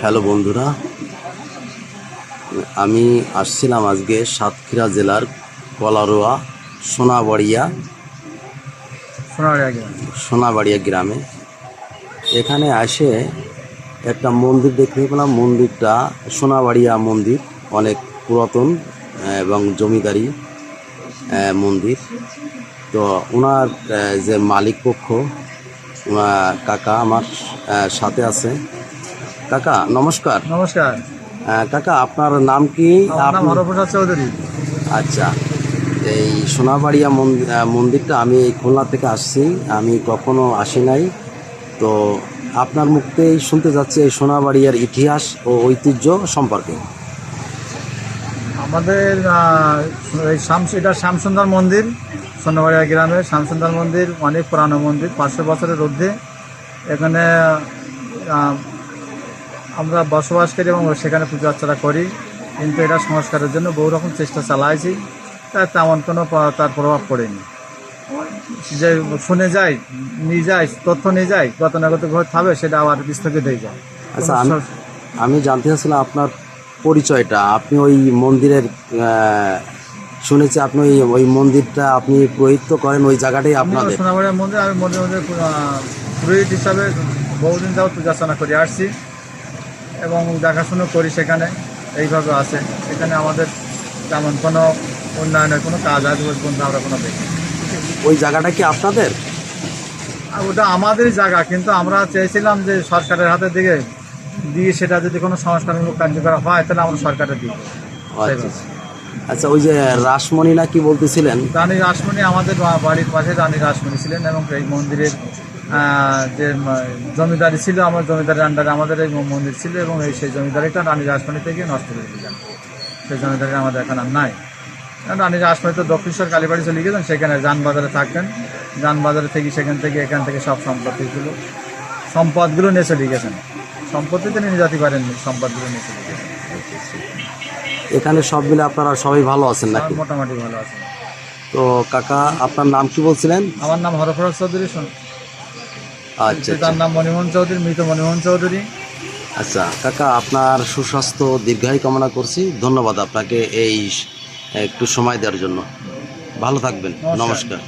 Hello বন্ধুরা আমি আসছিলাম আজকে সাতক্ষীরা জেলার কলারোয়া সোনাবাড়িয়া সোনাবাড়িয়া গ্রামে। এখানে এসে একটা মন্দির দেখতে পেলাম। মন্দিরটা সোনাবাড়িয়া মন্দির অনেক পুরাতন এবং জমিদারি মন্দির। তো ওনার যে মালিক পক্ষ কাকা আমার সাথে আছে। কাকা নমস্কার। নমস্কার। কাকা আপনার নাম কি? হরপ্রসাদ চৌধুরী। আচ্ছা এই সোনাবাড়িয়া মন্দির মন্দিরটা আমি এই খুলনা থেকে আসছি। আমি কখনো আসি নাই। তো আপনার মুখতেই শুনতে যাচ্ছে এই সোনাবাড়িয়ার ইতিহাস ও ঐতিহ্য সম্পর্কে। আমাদের এই এটা শ্যামসুন্দর মন্দির সোনাবাড়িয়া গ্রামে শ্যামসুন্দর মন্দির অনেক পুরানো মন্দির পাঁচশো বছরের ঊর্ধ্বে। এখানে আমরা বসবাস করি এবং সেখানে পূজা অর্চনা করি। কিন্তু এটা সংস্কারের জন্য বহু রকম চেষ্টা চালাইছি। তার তেমন কোনো তার প্রভাব পড়েনি। যে শুনে যাই নিয়ে যাই তথ্য নিয়ে যাই গতানুগত ঘর থাকবে সেটা আবার বিস্তৃত হয়ে যায়। আচ্ছা আমি আমি জানতে চাচ্ছিলাম আপনার পরিচয়টা। আপনি ওই মন্দিরের শুনেছি আপনি ওই ওই মন্দিরটা আপনি প্রহিত করেন ওই জায়গাটাই আমি আপনাদের। সোনাবাড়ির মন্দির আমি মন্দির মধ্যে পুরোহিত হিসাবে বহুদিন যাবত পূজার্চনা করে আসছি। এবং দেখাশুনো করি সেখানে এইভাবে আছে। সেখানে আমাদের তেমন কোনো উন্নয়নের কোনো কাজ আজ পর্যন্ত আমরা কোনো দেখি ওই জায়গাটা কি আপনাদের? ওটা আমাদেরই জায়গা কিন্তু আমরা চেয়েছিলাম যে সরকারের হাতের দিকে দিয়ে সেটা যদি কোনো সংস্কারমূলক কার্যকর হয় তাহলে আমরা সরকারের দিই আচ্ছা আচ্ছা। আচ্ছা ওই যে রাসমণি না কি বলতেছিলেন? রানী রাসমণি আমাদের বাড়ির পাশে রানী রাসমণি ছিলেন এবং এই মন্দিরের যে জমিদারি ছিল আমার জমিদারের আন্ডারে আমাদের এই মন্দির ছিল এবং এই সেই জমিদারিটা রানী রাসমণি থেকে নষ্ট করে দিলেন সেই জমিদারি আমাদের এখন আর নাই। কারণ রানী রাসমণি তো দক্ষিণেশ্বর কালীবাড়ি চলে গেছেন সেখানে যানবাজারে থাকতেন। যানবাজারে থেকে সেখান থেকে এখান থেকে সব সম্পত্তিগুলো সম্পদগুলো নিয়ে চলে গেছেন। সম্পত্তি তিনি নিয়ে যেতে পারেননি সম্পদগুলো নিয়ে চলে গেছেন। এখানে সব মিলে আপনারা সবাই ভালো আছেন নাকি? মোটামুটি ভালো আছে তো কাকা আপনার নাম কি বলছিলেন? আমার নাম হরফরাজ চৌধুরী আচ্ছা তার নাম মনিমোহন চৌধুরী মৃত মনিমোহন চৌধুরী। আচ্ছা কাকা আপনার সুস্বাস্থ্য দীর্ঘায়ু কামনা করছি। ধন্যবাদ আপনাকে এই একটু সময় দেওয়ার জন্য। ভালো থাকবেন। নমস্কার। নমস্কার।